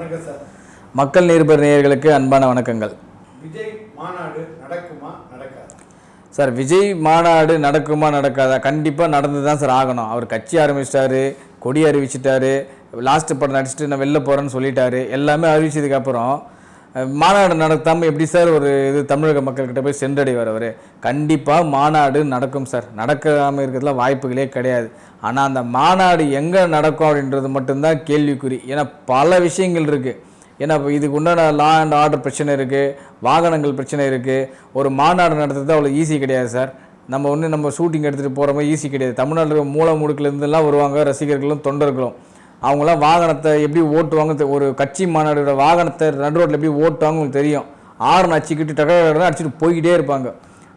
வணக்கம் சார். மக்கள் நிருபர் நேயர்களுக்கு அன்பான வணக்கங்கள். விஜய் மாநாடு நடக்குமா நடக்காதா? சார் விஜய் மாநாடு நடக்குமா நடக்காதா? கண்டிப்பாக நடந்து தான் சார் ஆகணும். அவர் கட்சி ஆரம்பிச்சிட்டாரு கொடி அறிவிச்சிட்டாரு லாஸ்ட் படம் நடிச்சுட்டு நான் வெளில போகிறேன்னு சொல்லிட்டாரு. எல்லாமே அறிவிச்சதுக்கப்புறம் மாநாடு நடத்தாமல் எப்படி சார் ஒரு இது தமிழக மக்கள்கிட்ட போய் சென்றடைவார் அவர்? கண்டிப்பாக மாநாடு நடக்கும் சார். நடக்காமல் இருக்கிறதுல வாய்ப்புகளே கிடையாது. ஆனால் அந்த மாநாடு எங்கே நடக்கும் அப்படின்றது மட்டும்தான் கேள்விக்குறி. ஏன்னா பல விஷயங்கள் இருக்குது ஏன்னா இப்போ இதுக்கு உண்டான லா அண்ட் ஆர்டர் பிரச்சனை இருக்குது வாகனங்கள் பிரச்சனை இருக்குது ஒரு மாநாடு நடத்துறது அவ்வளோ ஈஸி கிடையாது சார். நம்ம ஒன்று நம்ம ஷூட்டிங் எடுத்துகிட்டு போகிற மாதிரி ஈஸி கிடையாது. தமிழ்நாட்டில் மூல முடுக்கிலேருந்துலாம் வருவாங்க ரசிகர்களும் தொண்டர்களும். அவங்களாம் வாகனத்தை எப்படி ஓட்டுவாங்க தெ- ஒரு கட்சி மாநாடோட வாகனத்தை நடு ரோட்டில் எப்படி ஓட்டுவாங்க உங்களுக்கு தெரியும். ஆறுன்னு அடிச்சுக்கிட்டு டக்கு அடிச்சுட்டு போய்கிட்டே இருப்பாங்க.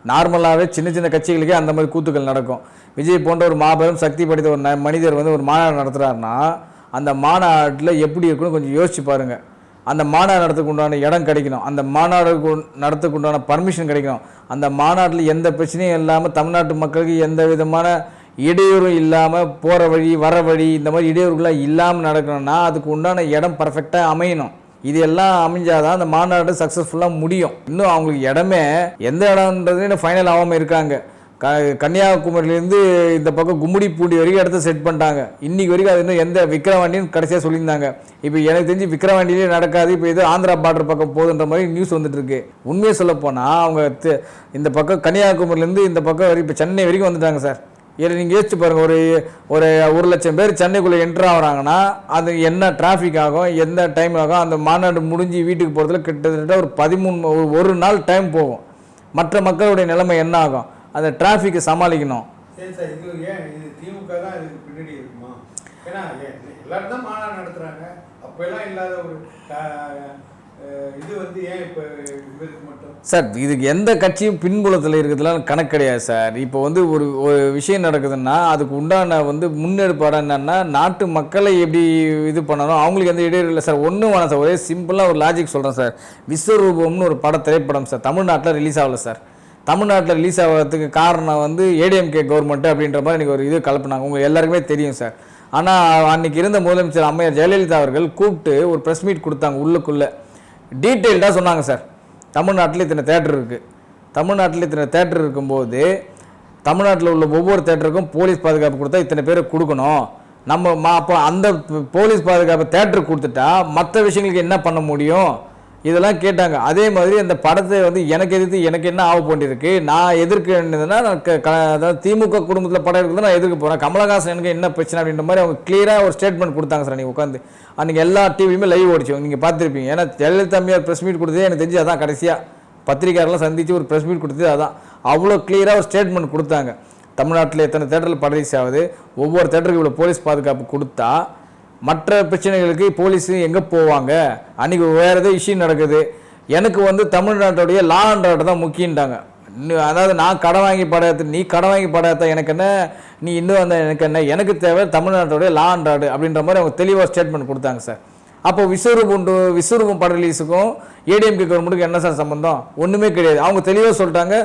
நார்மலாகவே சின்ன சின்ன கட்சிகளுக்கே அந்த மாதிரி கூத்துக்கள் நடக்கும். விஜய் போன்ற ஒரு மாபெரும் சக்தி படைத்த ஒரு ந- மனிதர் வந்து ஒரு மாநாடு நடத்துகிறாருன்னா அந்த மாநாட்டில் எப்படி இருக்குன்னு கொஞ்சம் யோசிச்சு பாருங்கள் அந்த மாநாடு நடத்துக்கு உண்டான இடம் கிடைக்கணும். அந்த மாநாடுக்கு நடத்துக்கு உண்டான பர்மிஷன் கிடைக்கணும். அந்த மாநாட்டில் எந்த பிரச்சனையும் இல்லாமல் தமிழ்நாட்டு மக்களுக்கு எந்த விதமான இடையூறும் இல்லாமல் போகிற வழி வர வழி இந்த மாதிரி இடையூறுகளாக இல்லாமல் நடக்கணும்னா அதுக்கு உண்டான இடம் பர்ஃபெக்டாக அமையணும். இது எல்லாம் அமைஞ்சாதான் அந்த மாநாடு சக்ஸஸ்ஃபுல்லாக முடியும். இன்னும் அவங்களுக்கு இடமே எந்த இடம்ன்றது ஃபைனல் ஆகாமல் இருக்காங்க. க கன்னியாகுமரியிலேருந்து இந்த பக்கம் கும்முடி பூண்டி வரைக்கும் இடத்த செட் பண்ணிட்டாங்க. இன்றைக்கி வரைக்கும் அது இன்னும் எந்த விக்ரவாண்டின்னு கடைசியாக சொல்லியிருந்தாங்க. இப்போ எனக்கு தெரிஞ்சு விக்ரவாண்டிலே நடக்காது. இப்போ இது ஆந்திரா பார்டர் பக்கம் போகுதுன்ற மாதிரி நியூஸ் வந்துட்டுருக்கு. உண்மையை சொல்லப்போனால் அவங்க இந்த பக்கம் கன்னியாகுமரியிலேருந்து இந்த பக்கம் வரைக்கும் இப்போ சென்னை வரைக்கும் வந்துட்டாங்க சார். இதில் நீங்கள் யோசிச்சு பாருங்கள் ஒரு ஒரு ஒரு லட்சம் பேர் சென்னைக்குள்ளே என்ட்ரு ஆகிறாங்கன்னா அது என்ன டிராஃபிக் ஆகும் எந்த டைம் ஆகும் அந்த மாநாடு முடிஞ்சு வீட்டுக்கு போகிறதுல கிட்டத்தட்ட ஒரு பதிமூணு ஒரு- நாள் டைம் போகும். மற்ற மக்களுடைய நிலைமை என்ன ஆகும்? அந்த டிராஃபிக்கை சமாளிக்கணும். பின்னாடி இருக்குமா? ஏன்னா எல்லாரும் தான் மாநாடு நடத்துறாங்க. அப்பெல்லாம் இல்லாத ஒரு இது சார் இதுக்கு எந்த கட்சியும் பின்புலத்தில் இருக்கிறதுலாம் கணக்கு கிடையாது சார். இப்போ வந்து ஒரு ஒரு விஷயம் நடக்குதுன்னா அதுக்கு உண்டான வந்து முன்னெடுப்பாடு என்னன்னா நாட்டு மக்களை எப்படி இது பண்ணணும்? அவங்களுக்கு எந்த இடையூறு இல்லை சார். ஒன்றும் வேணாம் சார். ஒரே சிம்பிளாக ஒரு லாஜிக் சொல்கிறேன் சார். விஸ்வரூபம்னு ஒரு பட திரைப்படம் சார். தமிழ்நாட்டில் ரிலீஸ் ஆகலை சார். தமிழ்நாட்டில் ரிலீஸ் ஆகிறதுக்கு காரணம் வந்து ஏடிஎம்கே கவர்மெண்ட் அப்படின்ற மாதிரி எனக்கு ஒரு இது கலப்புனாங்க. உங்களுக்கு எல்லாருக்குமே தெரியும் சார். ஆனால் அன்னைக்கு இருந்த முதலமைச்சர் அம்மையார் ஜெயலலிதா அவர்கள் கூப்பிட்டு ஒரு ப்ரெஸ் மீட் கொடுத்தாங்க உள்ளுக்குள்ளே. டீட்டெயில்டாக சொன்னாங்க சார். தமிழ்நாட்டில் இத்தனை தேட்டர் இருக்குது தமிழ்நாட்டில் இத்தனை தேட்டர் இருக்கும்போது தமிழ்நாட்டில் உள்ள ஒவ்வொரு தேட்டருக்கும் போலீஸ் பாதுகாப்பு கொடுத்தா இத்தனை பேரை கொடுக்கணும். நம்ம மா அப்போ அந்த போலீஸ் பாதுகாப்பு தேட்டருக்கு கொடுத்துட்டா மற்ற விஷயங்களுக்கு என்ன பண்ண முடியும்? இதெல்லாம் கேட்டாங்க. அதே மாதிரி அந்த படத்தை வந்து எனக்கு எதிர்த்து எனக்கு என்ன ஆக போண்டிருக்கு? நான் எதிர்க்க க- அதாவது திமுக குடும்பத்தில் படம் இருக்குது நான் எதிர்க்க போகிறேன் கமலஹாசன் எனக்கு என்ன பிரச்சனை அப்படின்ற மாதிரி அவங்க கிளியராக ஒரு ஸ்டேட்மெண்ட் கொடுத்தாங்க சார். நீங்கள் உட்காந்து அன்றைக்கி எல்லா டிவியுமே லைவ் ஓடிச்சோம் நீங்கள் பார்த்துருப்பீங்க. ஏன்னா ஜெயலலிதாமியார் ப்ரெஸ் மீட் கொடுத்ததே எனக்கு தெரிஞ்சு அதான் கடைசியாக பத்திரிகையாளர்லாம் சந்தித்து ஒரு ப்ரெஸ் மீட் கொடுத்தது அதான். அவ்வளோ கிளியராக ஒரு ஸ்டேட்மெண்ட் கொடுத்தாங்க. தமிழ்நாட்டில் எத்தனை தேட்டரில் படம் ஆகுது? ஒவ்வொரு தேட்டருக்கு இவ்வளோ போலீஸ் பாதுகாப்பு கொடுத்தா மற்ற பிரச்சனைகளுக்கு போலீஸ் எங்கே போவாங்க? அன்றைக்கி வேறு ஏதோ இஷ்யூ நடக்குது. எனக்கு வந்து தமிழ்நாட்டுடைய லா அண்ட் ஆர்டர் தான் முக்கியன்ட்டாங்க இன்னும் அதாவது நான் கடன் வாங்கி படையாத்து நீ கடன் வாங்கி படையாத்த எனக்கு என்ன? நீ இன்னும் அந்த எனக்கு என்ன? எனக்கு தேவை தமிழ்நாட்டுடைய லா அண்ட் ஆர்டர் அப்படின்ற மாதிரி அவங்க தெளிவாக ஸ்டேட்மெண்ட் கொடுத்தாங்க சார் அப்போ விஸ்வரூபம் விஸ்வரூபம் படம் ரிலீஸுக்கும் ஏடிஎம்கே கவர்மெண்ட்டுக்கு என்ன சார் சம்பந்தம்? ஒன்றுமே கிடையாது. அவங்க தெளிவாக சொல்லிட்டாங்க.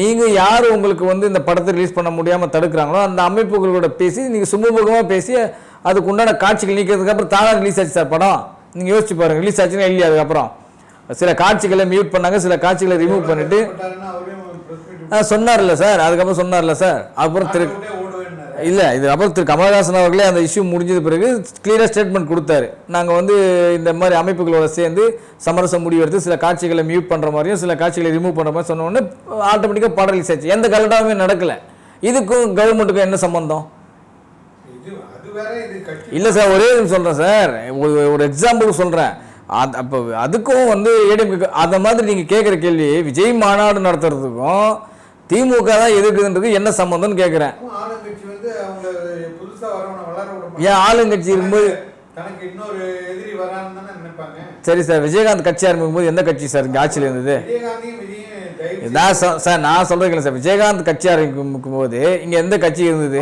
நீங்கள் யார் உங்களுக்கு வந்து இந்த படத்தை ரிலீஸ் பண்ண முடியாமல் தடுக்கிறாங்களோ அந்த அமைப்புகளோட பேசி நீங்கள் சுமூகமாக பேசி அதுக்கு உண்டான காட்சிகள் நீக்கிறதுக்கு அப்புறம் தானாக ரிலீஸ் ஆச்சு சார் படம். நீங்கள் யோசிச்சு பாருங்கள் ரிலீஸ் ஆச்சுன்னா இல்லையா அதுக்கப்புறம்? சில காட்சிகளை மியூட் பண்ணாங்க சில காட்சிகளை ரிமூவ் பண்ணிட்டு. சொன்னார்ல சார் அதுக்கப்புறம் சொன்னார்ல சார். அப்புறம் திரு இல்லை இது அப்புறம் திரு கமல்ஹாசன் அவர்களே அந்த இஷ்யூ முடிஞ்சது பிறகு கிளியராக ஸ்டேட்மெண்ட் கொடுத்தாரு. நாங்கள் வந்து இந்த மாதிரி அமைப்புகளோட சேர்ந்து சமரச முடிவெடுத்து சில காட்சிகளை மியூட் பண்ணுற மாதிரியும் சில காட்சிகளை ரிமூவ் பண்ணுற மாதிரி சொன்ன உடனே ஆட்டோமேட்டிக்காக படம் ரிலீஸ் ஆச்சு. எந்த கலட்டாவுமே நடக்கலை. இதுக்கும் கவர்மெண்ட்டுக்கும் என்ன சம்பந்தம் இது அது வேற இது கட்சி இல்லை சார் ஒரே சொல்கிறேன் சார். ஒரு எக்ஸாம்பிள் சொல்கிறேன் அது அப்போ அதுக்கும் வந்து ஏடிஎம்கே அந்த மாதிரி நீங்கள் கேட்குற கேள்வி விஜய் மாநாடு நடத்துறதுக்கும் திமுக தான் எதுக்குதுன்றது என்ன சம்மந்தம்னு கேட்குறேன். ஏன் ஆளுங்கட்சி இருக்கும்போது சரி சார் விஜயகாந்த் கட்சி ஆரம்பிக்கும் போது எந்த கட்சி சார் இங்கே ஆட்சியில் இருந்தது? நான் சார் நான் சொல்றேன் சார். விஜயகாந்த் கட்சி ஆரம்பிக்கும் போது இங்கே எந்த கட்சி இருந்தது?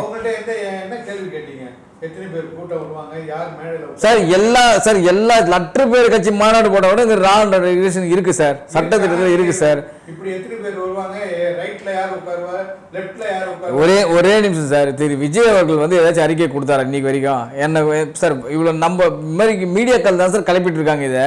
சார் எல்லா சார் எல்லா லட்ச பேர் கட்சி மாநாடு போட விட இந்த ரா ரெகுலேஷன் இருக்கு சார். சட்டத்திட்டத்தில் இருக்கு சார். இப்படி எத்தனை பேர் வருவாங்க? ரைட்ல யார் உட்காருவார் லெஃப்ட்ல யார் உட்காருவார் ஒரே ஒரே நிமிஷம் சார். திரு விஜய் அவர்கள் வந்து ஏதாச்சும் அறிக்கை கொடுத்தாரு இன்னைக்கு வரைக்கும்? என்ன சார் இவ்வளோ நம்ம மாதிரி மீடியாக்கள் தான் சார் கிளப்பிட்டு இருக்காங்க இதை.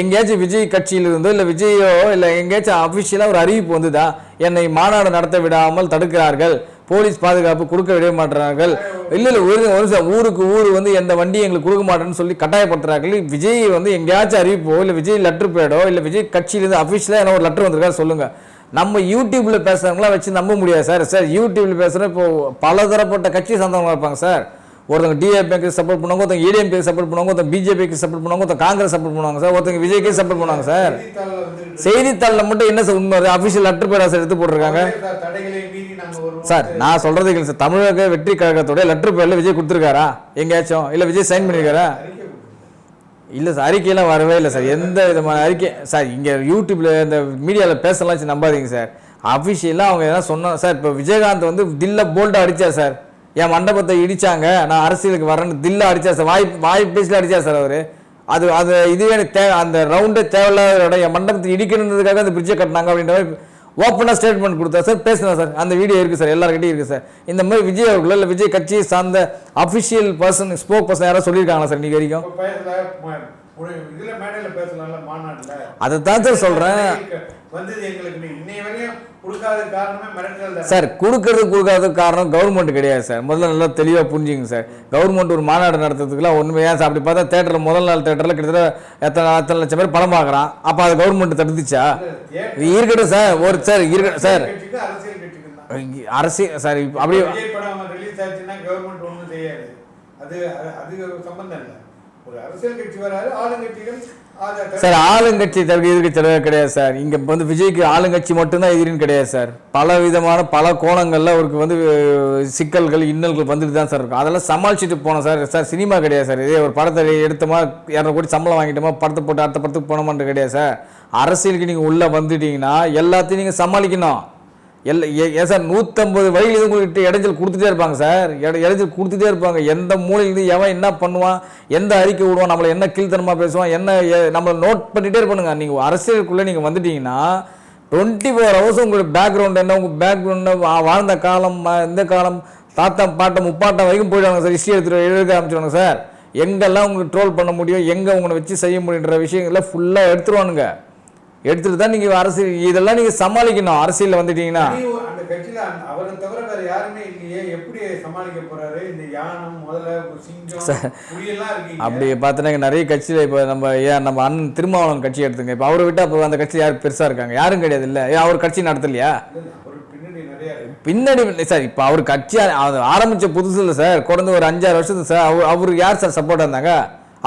எங்கேயாச்சும் விஜய் கட்சியில் இருந்தோ இல்லை விஜயோ இல்லை எங்கேயாச்சும் அஃபிஷியலாக ஒரு அறிவிப்பு வந்துதா? என்னை மாநாடு நடத்த விடாமல் தடுக்கிறார்கள். போலீஸ் பாதுகாப்பு கொடுக்க விட மாட்டுறார்கள். இல்லை இல்லை ஒரு ஒரு ஊருக்கு ஊர் வந்து எந்த வண்டி எங்களுக்கு கொடுக்க மாட்டேன்னு சொல்லி கட்டாயப்படுத்துறார்கள். விஜய் வந்து எங்கேயாச்சும் அறிவிப்போ இல்லை விஜய் லெட்ரு பேடோ இல்லை விஜய் கட்சியிலேருந்து அஃபிஷியலாக என்ன ஒரு லெட்ரு வந்திருக்கா சொல்லுங்கள் நம்ம யூடியூப்பில் பேசுகிறவங்களாம் வச்சு நம்ப முடியாது சார் சார் யூடியூப்பில் பேசுகிற இப்போ பலதரப்பட்ட கட்சி சார்ந்தவங்க இருப்பாங்க சார் ஒருத்தங்க டிஏபிக்கு சப்போர்ட் பண்ணுவாங்க ஒருத்தங்க ஏடிஎம்கே சப்போர்ட் பண்ணுவாங்க ஒருத்தங்க பிஜேபிக்கு சப்போர்ட் பண்ணுவாங்க ஒருத்தங்க காங்கிரஸ் சப்போர்ட் பண்ணுவாங்க சார் ஒருத்தங்க விஜய்க்கு சப்போர்ட் பண்ணுவாங்க சார். செய்தித்தாள்ல மட்டும் என்ன சார் உண்மை அஃபிஷியல் லெட்டர் பேடா சார் எடுத்து போட்டிருக்காங்க. சார், நான் சொல்றது இல்லை சார். தமிழக வெற்றி கழகத்தோட லெட்டர் பேரில் விஜய் கொடுத்துருக்காரா? எங்கேயாச்சும்? இல்லை விஜய் சைன் பண்ணியிருக்காரா. இல்லை சார் அறிக்கையெல்லாம் வரவே இல்லை சார். எந்த விதமான அறிக்கை சார் இங்கே யூடியூப்ல இந்த மீடியாவில் பேசலாம் வச்சு நம்பாதீங்க சார். அஃபிஷியலாக அவங்க எதாவது சொன்னாங்க சார் இப்போ விஜயகாந்த் வந்து தில்ல போல்டாக அடிச்சார் சார். என் மண்டபத்தை இடித்தாங்க நான் அரசியலுக்கு வரேன்னு தில்ல அடித்தார் சார். வாய் வாய் பேசில அடித்தார் சார் அவர். அது அது இதுவே எனக்கு தேவை அந்த ரவுண்டே தேவையில்லாத இடம் என் மண்டபத்தை இடிக்கணுன்றதுக்காக அந்த பிரிட்ஜை கட்டினாங்க அப்படின்ற மாதிரி ஓப்பனாக ஸ்டேட்மெண்ட் கொடுத்தா சார் பேசுனேன் சார். அந்த வீடியோ இருக்குது சார் எல்லாருக்கிட்டையும் இருக்குது சார். இந்த மாதிரி விஜய் அவர்கள் இல்லை விஜய் கட்சியை சார்ந்த அஃபிஷியல் பர்சன் ஸ்போக் பர்சன் யாராவது சொல்லியிருக்காங்களா சார் இன்னைக்கு வரைக்கும்? இதுல மேடையில பேசலாம்ல மாநாட்டுல. அதை தான் சார் சொல்கிறேன் வந்தது எங்களுக்கு நீ இன்னை வரையும் கொடுக்காத காரணமே மிரட்டல் தான். சார் கொடுக்கறது கொடுக்காததுக்கு காரணம் கவர்மெண்ட் கிடையாது சார் முதல்ல நல்லா தெளிவாக புரிஞ்சுங்க சார் கவர்மெண்ட் ஒரு மாநாடு நடத்துறதுக்குலாம் ஏன் சார் அப்படி பார்த்தா தேட்டரில் முதல் நாள் தேட்டரில் கிட்டத்தட்ட எத்தனை எத்தனை லட்சம் பேர் படம் பார்க்குறான். அப்போ அது கவர்மெண்ட் தடுத்துச்சா? இருக்கட்டும் சார் ஒரு சார் இருக்கட்டும் சார் அரசியல் சார் அப்படியே விஜய் படம் ரிலீஸ் ஆச்சுன்னா கவர்மெண்ட் ஒண்ணும் செய்யாது. அது அது- அது சம்பந்தம் இல்லை. சார் ஆளுங்கட்சி தவிர எதிர்க்கட்சி தலைவர் கிடையாது சார். இங்க வந்து விஜய்க்கு ஆளுங்கட்சி மட்டும்தான் எதிரின்னு கிடையாது சார். பல விதமான பல கோணங்கள்ல அவருக்கு வந்து சிக்கல்கள் இன்னல்கள் வந்துட்டு தான் சார் இருக்கும். அதெல்லாம் சமாளிச்சுட்டு போனோம் சார். சார் சினிமா கிடையாது சார். இதே ஒரு படத்தை எடுத்தோமா இரநூறு கோடி சம்பளம் வாங்கிட்டோமா படத்தை போட்டு அடுத்த படத்துக்கு போனோமான்ட்டு கிடையாது சார். அரசியலுக்கு நீங்கள் உள்ளே வந்துட்டீங்கன்னா எல்லாத்தையும் நீங்கள் சமாளிக்கணும். எல்லா ஏன் சார் நூற்றம்பது வழியில் உங்கள்கிட்ட இடைஞ்சல் கொடுத்துட்டே இருப்பாங்க சார். இடை இடைஞ்சல் கொடுத்துட்டே இருப்பாங்க. எந்த மூலையிலிருந்து எவன் என்ன பண்ணுவான் எந்த அறிக்கை விடுவான் நம்மளை என்ன கீழ்த்தனமாக பேசுவான் என்ன நம்மளை நோட் பண்ணிகிட்டே இருப்பானுங்க. நீங்கள் அரசியலுக்குள்ளே நீங்கள் வந்துட்டீங்கன்னா டுவெண்ட்டி ஃபோர் ஹவர்ஸ் உங்களுக்கு பேக்ரவுண்ட் என்ன உங்கள் பேக்ரவுண்ட் வாழ்ந்த காலம் இந்த காலம் தாத்தா பாட்டம் முப்பாட்டம் வரைக்கும் போயிடுவாங்க சார். ஹிஸ்ட்ரி எடுத்துகிட்டு எழுத ஆரம்பிச்சிடுவாங்க சார். எங்கெல்லாம் உங்களுக்கு ட்ரோல் பண்ண முடியும் எங்கே உங்களை வச்சு செய்ய முடியுன்ற விஷயங்களை ஃபுல்லாக எடுத்துருவானுங்க. எடுத்துட்டு தான் நீங்கள் அரசியல் இதெல்லாம் நீங்கள் சமாளிக்கணும். அரசியலில் வந்துட்டீங்கன்னா. அந்த கட்சியில அவரை தவிர வேற யாருமே இல்லையே. எப்படி சமாளிக்க போறாரு? இந்த யானம் முதல்ல சிங்கம் அப்படி பார்த்தீங்கன்னா நிறைய கட்சியில் இப்போ நம்ம ஏன் நம்ம அண்ணன் திருமாவளவன் கட்சி எடுத்துங்க. இப்போ அவரை விட்டு அப்போ அந்த கட்சி யார் பெருசாக இருக்காங்க. யாரும் கிடையாது இல்லை. ஏன் அவர் கட்சி நடத்தலையா? அவர் பின்னாடி சார் இப்போ அவர் கட்சி ஆ- அது ஆரம்பிச்ச புதுசில் சார் குறைந்த ஒரு அஞ்சாறு வருஷத்துக்கு சார் அவர் அவருக்கு யார் சார் சப்போர்ட் இருந்தாங்க?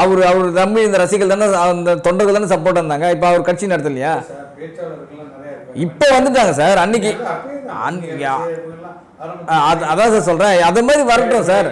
அவர் அவர் தம்பி இந்த ரசிகர்கள் தானே அந்த தொண்டர்கள் தானே சப்போர்ட் இருந்தாங்க. இப்போ அவர் கட்சி நடத்தலையா? இப்போ வந்துட்டாங்க சார் அன்னைக்கு. அது அதான் சார் சொல்கிறேன் அதை மாதிரி வரட்டும் சார்.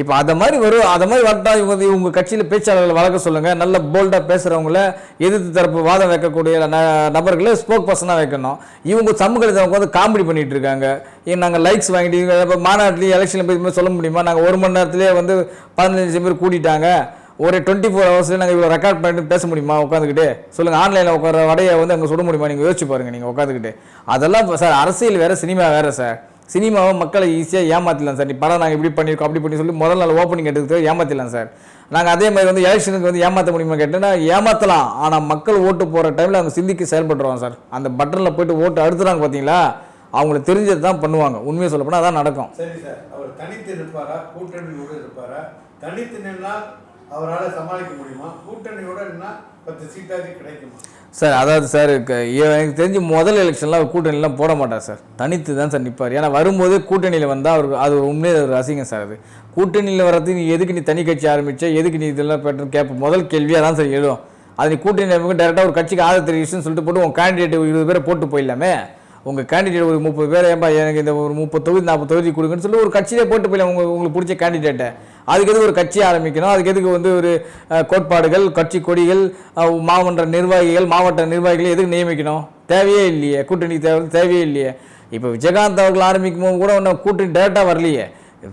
இப்போ அதை மாதிரி வரும் அதை மாதிரி வரட்டும் இவங்க இவங்க கட்சியில் பேச்சாளர்கள் வளர்க்க சொல்லுங்கள் நல்ல போல்டாக பேசுகிறவங்கள எதிர்த்து தரப்பு வாதம் வைக்கக்கூடிய ந நபர்களை ஸ்போக் பர்சனாக வைக்கணும். இவங்க சமூகத்தை அவங்க வந்து காமெடி பண்ணிட்டு இருக்காங்க. ஏன் நாங்கள் லைக்ஸ் வாங்கிட்டு இப்போ மாநாட்டிலையும் எலெக்ஷனில் போய் சொல்ல முடியுமா? நாங்கள் ஒரு மணி நேரத்திலே வந்து பதினஞ்சு பேர் கூட்டிட்டாங்க ஒரு டுவெண்ட்டி ஃபோர் ஹவர்ஸில் நாங்கள் இவ்வளோ ரெக்கார்ட் பண்ணிட்டு பேச முடியுமா? உட்காந்துக்கிட்டு சொல்லுங்கள் ஆன்லைனில் உட்கார வடையை வந்து அங்கே சுட முடியுமா? நீங்கள் யோசிச்சு பாருங்கள் நீங்கள் உட்காந்துக்கிட்டு அதெல்லாம் சார் அரசியல் வேறு சினிமா வேறு சார் சினிமாவை மக்களை ஈஸியாக ஏமாற்றலாம் சார் நீ படம் நாங்கள் இப்படி பண்ணியிருக்கோம் அப்படி பண்ணி சொல்லி முதல் நாள் ஓப்பனிங் எடுத்து ஏமாற்றலாம் சார் நாங்கள் அதே மாதிரி வந்து எலெக்ஷனுக்கு வந்து ஏமாற்ற முடியுமா கேட்டேன்னா ஏமாற்றலாம் ஆனால் மக்கள் ஓட்டு போகிற டைமில் அவங்க சிந்திக்கு செயல்பட்டுருவாங்க சார் அந்த பட்டனில் போயிட்டு ஓட்டு அடுத்துறாங்க பார்த்தீங்களா அவங்களுக்கு தெரிஞ்சது தான் பண்ணுவாங்க. உண்மையை சொல்லப்போனால் அதான் நடக்கும். சரி சார் அவர் தனித்து இருப்பாரா கூட்டணியோட இருப்பாரா? தனித்து நின்னால் அவரால் சமாளிக்க முடியுமா? கூட்டணியோட பத்து சீட்டாச்சு கிடைக்குமா? சார் அதாவது சார் எனக்கு தெரிஞ்சு முதல் எலெக்ஷன்லாம் அவர் கூட்டணிலாம் போட மாட்டார் சார். தனித்து தான் சார் நிற்பார் ஏன்னா வரும்போது கூட்டணியில் வந்தால் அவருக்கு அது உண்மையே ஒரு அசிங்கம் சார் அது. கூட்டணியில் வர்றது நீ எதுக்கு நீ தனி கட்சி ஆரம்பித்தா எதுக்கு நீ இதெல்லாம் பெற்று கேட்ப முதல் கேள்வியாக தான் சார் எழுதும் அது நீ கூட்டணி டேரெக்டாக ஒரு கட்சிக்கு ஆதரவு தெரிவிச்சுன்னு சொல்லிட்டு போட்டு உங்கள் கேண்டிடேட் இருபது பேரை போட்டு போயிடலாமே? உங்கள் கேண்டிடேட் ஒரு முப்பது பேர் ஏன்பா எனக்கு இந்த ஒரு முப்பது தொகுதி நாற்பது தொகுதி கொடுங்கன்னு சொல்லி ஒரு கட்சியிலே போட்டு போயிடலாம். உங்களுக்கு உங்களுக்கு பிடிச்ச கேண்டிடேட்டை அதுக்கு எதுக்கு ஒரு கட்சி ஆரம்பிக்கணும்? அதுக்கு எதுக்கு வந்து ஒரு கோட்பாடுகள் கட்சி கொடிகள் மாவட்ட மாமன்ற நிர்வாகிகள் மாவட்ட நிர்வாகிகள் எதுக்கு நியமிக்கணும்? தேவையே இல்லையே. கூட்டணி தேவை தேவையே இல்லையே. இப்போ விஜயகாந்த் அவர்கள் ஆரம்பிக்கும் போது கூட ஒன்றும் கூட்டணி டேரெக்டாக வரலையே.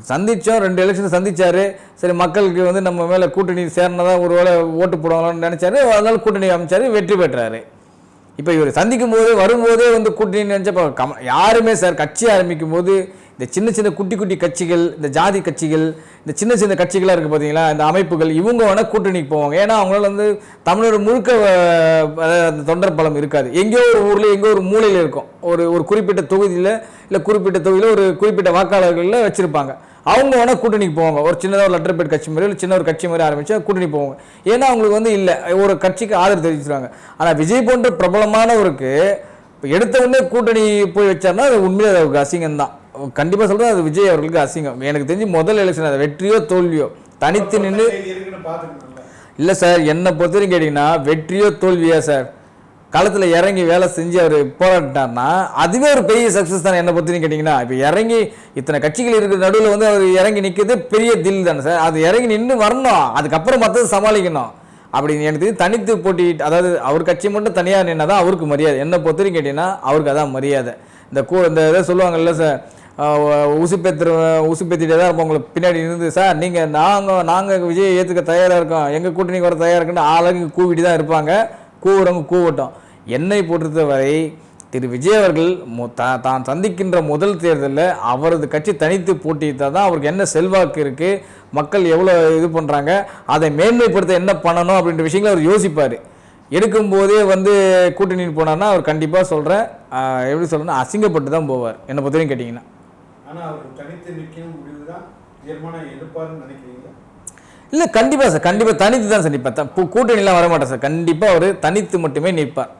சந்தித்தோம் ரெண்டு எலெக்ஷன் சந்தித்தார் சரி மக்களுக்கு வந்து நம்ம மேலே கூட்டணி சேர்னதா ஒரு வேளை ஓட்டு போடுவாங்களான்னு நினைச்சாரு. அதனால கூட்டணி அமைச்சாரு வெற்றி பெற்றார். இப்போ இவர் சந்திக்கும் போது வரும்போதே வந்து கூட்டணி நினச்சப்போ கம யாருமே சார் கட்சி ஆரம்பிக்கும் போது இந்த சின்ன சின்ன குட்டி குட்டி கட்சிகள் இந்த ஜாதி கட்சிகள் இந்த சின்ன சின்ன கட்சிகளாக இருக்குது பார்த்தீங்களா இந்த அமைப்புகள் இவங்க வேணால் கூட்டணிக்கு போவாங்க. ஏன்னா அவங்களால வந்து தமிழர் முழுக்க அதாவது அந்த தொண்டர் பலம் இருக்காது. எங்கேயோ ஒரு ஊரில் எங்கேயோ ஒரு மூலையில் இருக்கும். ஒரு ஒரு குறிப்பிட்ட தொகுதியில் இல்லை குறிப்பிட்ட தொகுதியில் ஒரு குறிப்பிட்ட வாக்காளர்களில் வச்சுருப்பாங்க. அவங்க வேணால் கூட்டணிக்கு போவாங்க. ஒரு சின்னதாக ஒரு லெட்டர் பேட் கட்சி மாதிரி இல்லை சின்ன ஒரு கட்சி மாதிரி ஆரம்பிச்சா கூட்டணி போவாங்க. ஏன்னா அவங்களுக்கு வந்து இல்லை. ஒரு கட்சிக்கு ஆதரவு தெரிவிச்சிருவாங்க. ஆனால் விஜய் போன்ற பிரபலமானவருக்கு இப்போ எடுத்த உடனே கூட்டணி போய் வச்சார்னா அது உண்மையாக அவருக்கு அசிங்கம் தான் கண்டிப்பாக சொல்கிறேன் அது விஜய் அவர்களுக்கு அசிங்கம். எனக்கு தெரிஞ்சு முதல் எலெக்ஷன் அது வெற்றியோ தோல்வியோ. தனித்து நின்று இல்லை சார் என்னை பொறுத்தவரைக்கும் கேட்டிங்கன்னா வெற்றியோ தோல்வியா சார். களத்தில் இறங்கி வேலை செஞ்சு அவர் போராட்டார்னா அதுவே ஒரு பெரிய சக்ஸஸ் தானே என்னை பொறுத்தவரைக்கும் கேட்டிங்கன்னா. இப்போ இறங்கி இத்தனை கட்சிகள் இருக்கிற நடுவில் வந்து அவர் இறங்கி நிற்கிறது பெரிய தில் தானே சார். அது இறங்கி நின்று வரணும். அதுக்கப்புறம் மற்றது சமாளிக்கணும். அப்படி எனக்கு தெரிஞ்சு தனித்து போட்டி அதாவது அவர் கட்சி மட்டும் தனியாக நின்னா தான் அவருக்கு மரியாதை. என்னை பொறுத்தவரைக்கும் கேட்டிங்கன்னா அவருக்கு அதான் மரியாதை. இந்த கூ இந்த இதை சொல்லுவாங்கல்ல சார் உசுப்பேத்துற உசுப்பேத்திட்டே தான் இருப்போம். உங்களுக்கு பின்னாடி இருந்து சார் நீங்கள் நாங்கள் நாங்கள் விஜய் ஏற்றுக்க தயாராக இருக்கோம். எங்கள் கூட்டணிக்கு வர தயாராக இருக்குன்னு ஆளுங்க கூவிட்டு தான் இருப்பாங்க. கூவுறவங்க கூவட்டும். என்னை பொறுத்தவரை திரு. விஜய் அவர்கள் தான் சந்திக்கின்ற முதல் தேர்தலில் அவரது கட்சி தனித்து போட்டியிட்டால் தான் அவருக்கு என்ன செல்வாக்கு இருக்குது மக்கள் எவ்வளோ இது பண்ணுறாங்க அதை மேன்மைப்படுத்த என்ன பண்ணணும் அப்படின்ற விஷயங்களை அவர் யோசிப்பார். எடுக்கும்போதே வந்து கூட்டணி போனார்னா அவர் கண்டிப்பாக சொல்கிறேன் எப்படி சொல்கிறேன்னா அசிங்கப்பட்டு தான் போவார். என்னை பொறுத்தவரைக்கும் கேட்டிங்கன்னா. ஆனால் அவர்கள் தனித்து நிற்கணும் முடிவு தான் தீர்மானம் எடுப்பாருன்னு நினைக்கிறீங்களா? இல்லை கண்டிப்பாக சார் கண்டிப்பாக தனித்து தான் சார் நிற்பார் கூட்டணிலாம் வர மாட்டார் சார் கண்டிப்பாக அவர் தனித்து மட்டுமே நிற்பார்